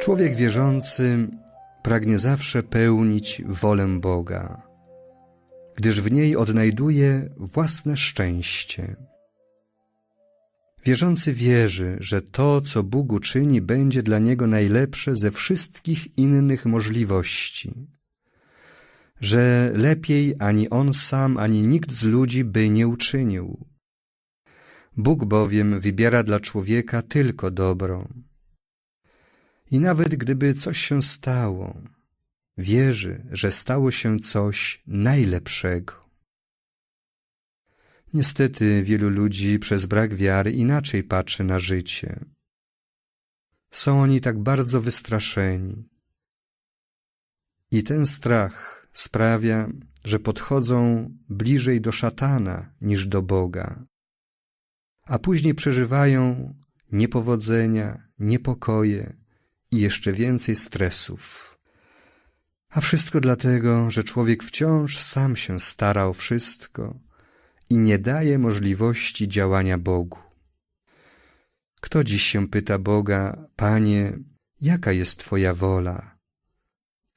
Człowiek wierzący pragnie zawsze pełnić wolę Boga, gdyż w niej odnajduje własne szczęście. Wierzący wierzy, że to, co Bóg uczyni, będzie dla niego najlepsze ze wszystkich innych możliwości, że lepiej ani on sam, ani nikt z ludzi by nie uczynił. Bóg bowiem wybiera dla człowieka tylko dobro. I nawet gdyby coś się stało, wierzy, że stało się coś najlepszego. Niestety wielu ludzi przez brak wiary inaczej patrzy na życie. Są oni tak bardzo wystraszeni. I ten strach sprawia, że podchodzą bliżej do szatana niż do Boga, a później przeżywają niepowodzenia, niepokoje, i jeszcze więcej stresów. A wszystko dlatego, że człowiek wciąż sam się stara o wszystko i nie daje możliwości działania Bogu. Kto dziś się pyta Boga, Panie, jaka jest Twoja wola?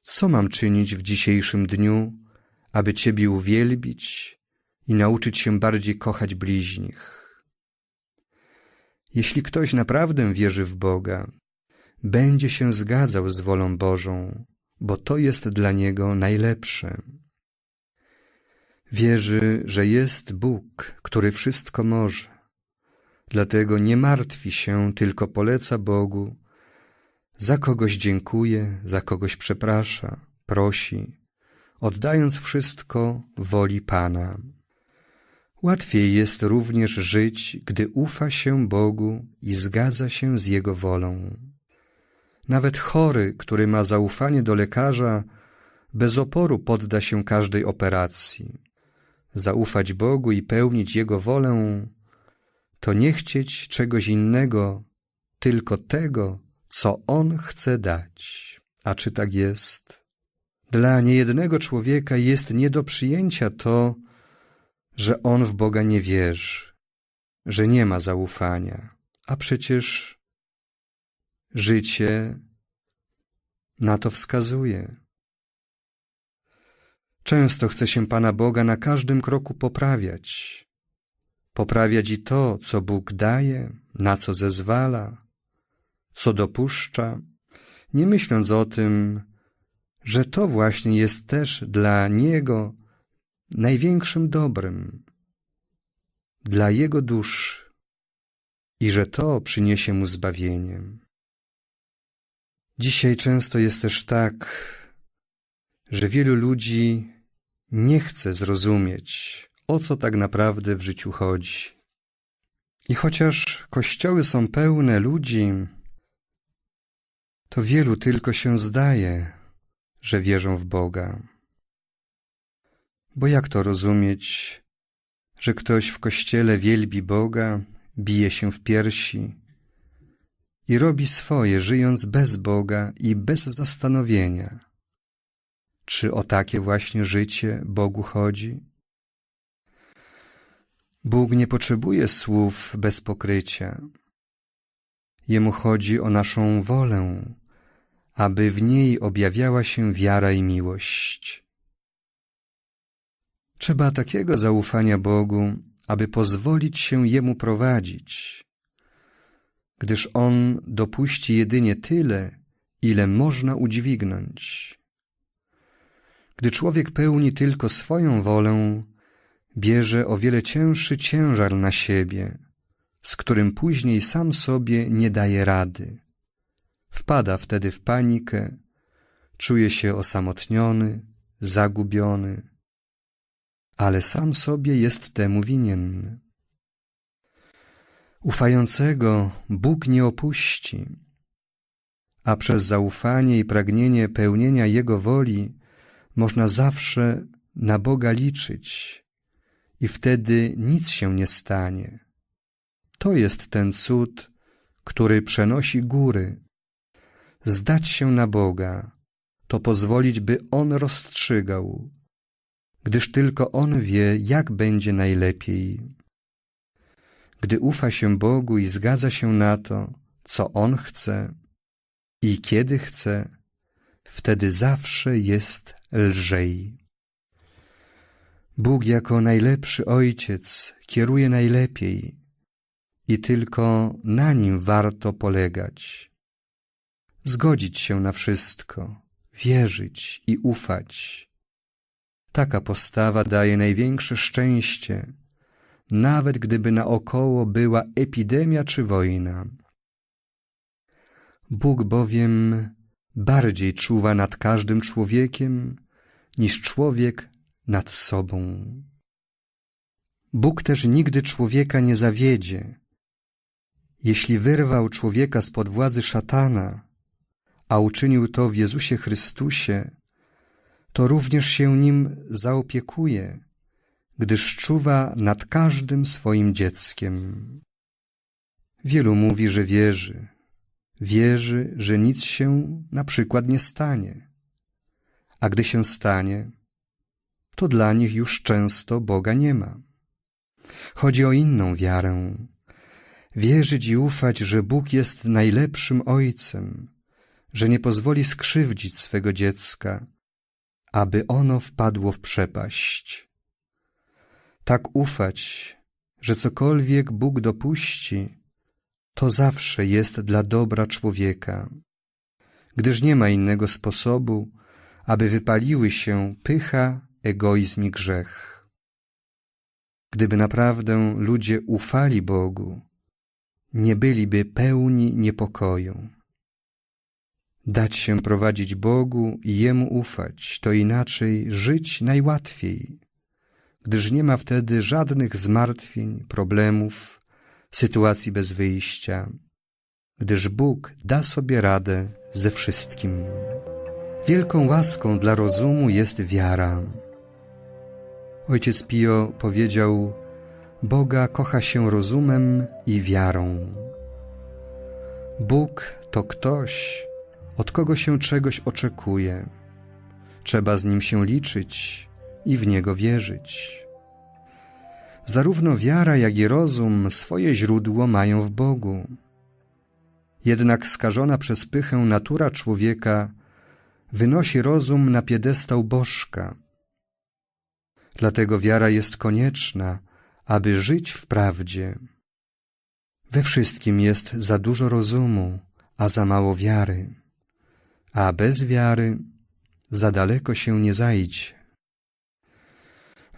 Co mam czynić w dzisiejszym dniu, aby Ciebie uwielbić i nauczyć się bardziej kochać bliźnich? Jeśli ktoś naprawdę wierzy w Boga, będzie się zgadzał z wolą Bożą, bo to jest dla niego najlepsze. Wierzy, że jest Bóg, który wszystko może. Dlatego nie martwi się, tylko poleca Bogu. Za kogoś dziękuje, za kogoś przeprasza, prosi, oddając wszystko woli Pana. Łatwiej jest również żyć, gdy ufa się Bogu i zgadza się z Jego wolą. Nawet chory, który ma zaufanie do lekarza, bez oporu podda się każdej operacji. Zaufać Bogu i pełnić Jego wolę to nie chcieć czegoś innego, tylko tego, co On chce dać. A czy tak jest? Dla niejednego człowieka jest nie do przyjęcia to, że on w Boga nie wierzy, że nie ma zaufania, a przecież Życie na to wskazuje. Często chce się Pana Boga na każdym kroku poprawiać. Poprawiać i to, co Bóg daje, na co zezwala, co dopuszcza, nie myśląc o tym, że to właśnie jest też dla Niego największym dobrem, dla Jego duszy i że to przyniesie Mu zbawieniem. Dzisiaj często jest też tak, że wielu ludzi nie chce zrozumieć, o co tak naprawdę w życiu chodzi. I chociaż kościoły są pełne ludzi, to wielu tylko się zdaje, że wierzą w Boga. Bo jak to rozumieć, że ktoś w kościele wielbi Boga, bije się w piersi, i robi swoje, żyjąc bez Boga i bez zastanowienia. Czy o takie właśnie życie Bogu chodzi? Bóg nie potrzebuje słów bez pokrycia. Jemu chodzi o naszą wolę, aby w niej objawiała się wiara i miłość. Trzeba takiego zaufania Bogu, aby pozwolić się Jemu prowadzić, gdyż On dopuści jedynie tyle, ile można udźwignąć. Gdy człowiek pełni tylko swoją wolę, bierze o wiele cięższy ciężar na siebie, z którym później sam sobie nie daje rady. Wpada wtedy w panikę, czuje się osamotniony, zagubiony, ale sam sobie jest temu winien. Ufającego Bóg nie opuści, a przez zaufanie i pragnienie pełnienia Jego woli można zawsze na Boga liczyć i wtedy nic się nie stanie. To jest ten cud, który przenosi góry. Zdać się na Boga, to pozwolić, by On rozstrzygał, gdyż tylko On wie, jak będzie najlepiej. Gdy ufa się Bogu i zgadza się na to, co On chce, i kiedy chce, wtedy zawsze jest lżej. Bóg jako najlepszy Ojciec kieruje najlepiej i tylko na Nim warto polegać. Zgodzić się na wszystko, wierzyć i ufać. Taka postawa daje największe szczęście, nawet gdyby naokoło była epidemia czy wojna. Bóg bowiem bardziej czuwa nad każdym człowiekiem, niż człowiek nad sobą. Bóg też nigdy człowieka nie zawiedzie. Jeśli wyrwał człowieka spod władzy szatana, a uczynił to w Jezusie Chrystusie, to również się nim zaopiekuje, gdyż czuwa nad każdym swoim dzieckiem. Wielu mówi, że wierzy, wierzy, że nic się na przykład nie stanie. A gdy się stanie, to dla nich już często Boga nie ma. Chodzi o inną wiarę. Wierzyć i ufać, że Bóg jest najlepszym Ojcem, że nie pozwoli skrzywdzić swego dziecka, aby ono wpadło w przepaść. Tak ufać, że cokolwiek Bóg dopuści, to zawsze jest dla dobra człowieka, gdyż nie ma innego sposobu, aby wypaliły się pycha, egoizm i grzech. Gdyby naprawdę ludzie ufali Bogu, nie byliby pełni niepokoju. Dać się prowadzić Bogu i Jemu ufać, to inaczej żyć najłatwiej, gdyż nie ma wtedy żadnych zmartwień, problemów, sytuacji bez wyjścia, gdyż Bóg da sobie radę ze wszystkim. Wielką łaską dla rozumu jest wiara. Ojciec Pio powiedział, Boga kocha się rozumem i wiarą. Bóg to ktoś, od kogo się czegoś oczekuje. Trzeba z nim się liczyć i w niego wierzyć. Zarówno wiara, jak i rozum swoje źródło mają w Bogu. Jednak skażona przez pychę natura człowieka wynosi rozum na piedestał bożka. Dlatego wiara jest konieczna, aby żyć w prawdzie. We wszystkim jest za dużo rozumu, a za mało wiary, a bez wiary za daleko się nie zajdzie.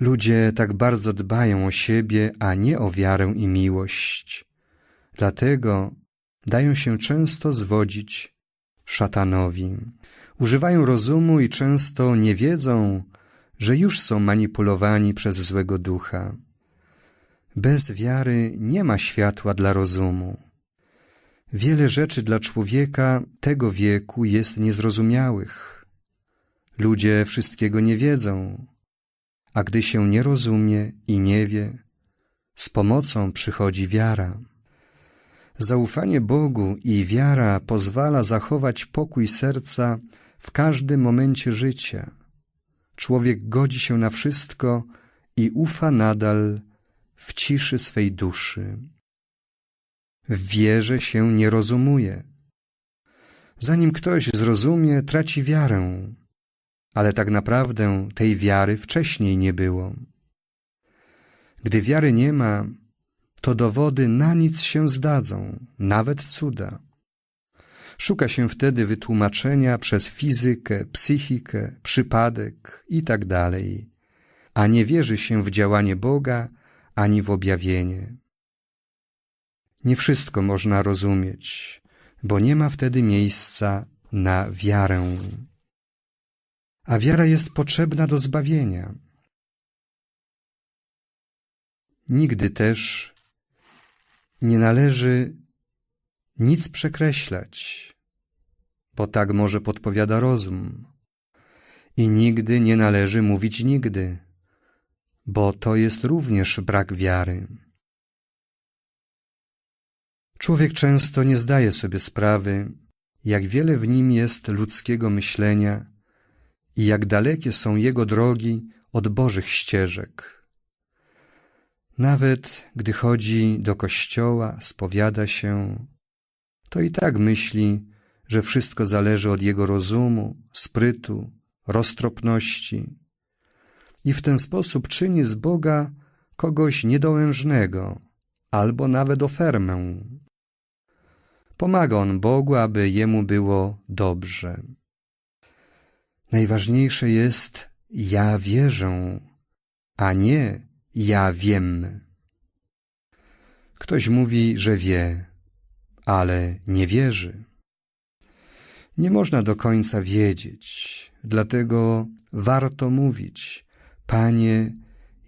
Ludzie tak bardzo dbają o siebie, a nie o wiarę i miłość. Dlatego dają się często zwodzić szatanowi. Używają rozumu i często nie wiedzą, że już są manipulowani przez złego ducha. Bez wiary nie ma światła dla rozumu. Wiele rzeczy dla człowieka tego wieku jest niezrozumiałych. Ludzie wszystkiego nie wiedzą, a gdy się nie rozumie i nie wie, z pomocą przychodzi wiara. Zaufanie Bogu i wiara pozwala zachować pokój serca w każdym momencie życia. Człowiek godzi się na wszystko i ufa nadal w ciszy swej duszy. W wierze się nie rozumuje. Zanim ktoś zrozumie, traci wiarę, ale tak naprawdę tej wiary wcześniej nie było. Gdy wiary nie ma, to dowody na nic się zdadzą, nawet cuda. Szuka się wtedy wytłumaczenia przez fizykę, psychikę, przypadek itd., tak a nie wierzy się w działanie Boga ani w objawienie. Nie wszystko można rozumieć, bo nie ma wtedy miejsca na wiarę a wiara jest potrzebna do zbawienia. Nigdy też nie należy nic przekreślać, bo tak może podpowiada rozum. I nigdy nie należy mówić nigdy, bo to jest również brak wiary. Człowiek często nie zdaje sobie sprawy, jak wiele w nim jest ludzkiego myślenia i jak dalekie są jego drogi od Bożych ścieżek. Nawet gdy chodzi do kościoła, spowiada się, to i tak myśli, że wszystko zależy od jego rozumu, sprytu, roztropności i w ten sposób czyni z Boga kogoś niedołężnego albo nawet ofermę. Pomaga on Bogu, aby jemu było dobrze. Najważniejsze jest ja wierzę, a nie ja wiem. Ktoś mówi, że wie, ale nie wierzy. Nie można do końca wiedzieć, dlatego warto mówić: Panie,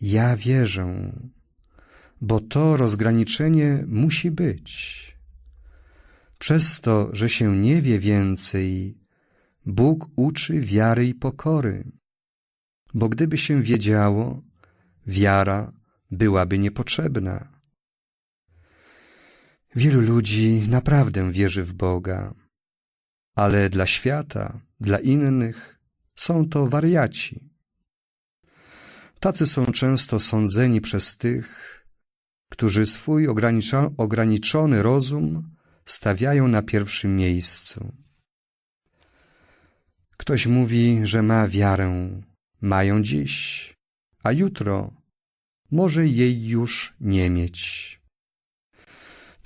ja wierzę, bo to rozgraniczenie musi być. Przez to, że się nie wie więcej, Bóg uczy wiary i pokory, bo gdyby się wiedziało, wiara byłaby niepotrzebna. Wielu ludzi naprawdę wierzy w Boga, ale dla świata, dla innych są to wariaci. Tacy są często sądzeni przez tych, którzy swój ograniczony rozum stawiają na pierwszym miejscu. Ktoś mówi, że ma wiarę, mają dziś, a jutro może jej już nie mieć.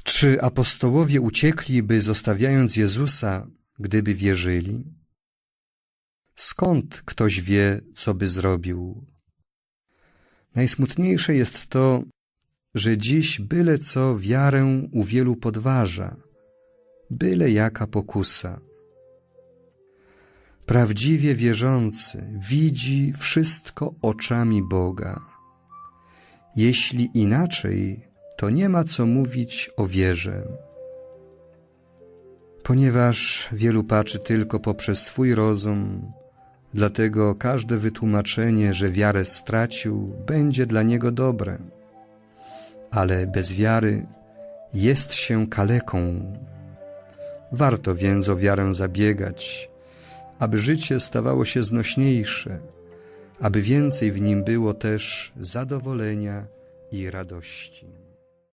Czy apostołowie uciekliby, zostawiając Jezusa, gdyby wierzyli? Skąd ktoś wie, co by zrobił? Najsmutniejsze jest to, że dziś byle co wiarę u wielu podważa, byle jaka pokusa. Prawdziwie wierzący widzi wszystko oczami Boga. Jeśli inaczej, to nie ma co mówić o wierze. Ponieważ wielu patrzy tylko poprzez swój rozum, dlatego każde wytłumaczenie, że wiarę stracił, będzie dla niego dobre. Ale bez wiary jest się kaleką. Warto więc o wiarę zabiegać, aby życie stawało się znośniejsze, aby więcej w nim było też zadowolenia i radości.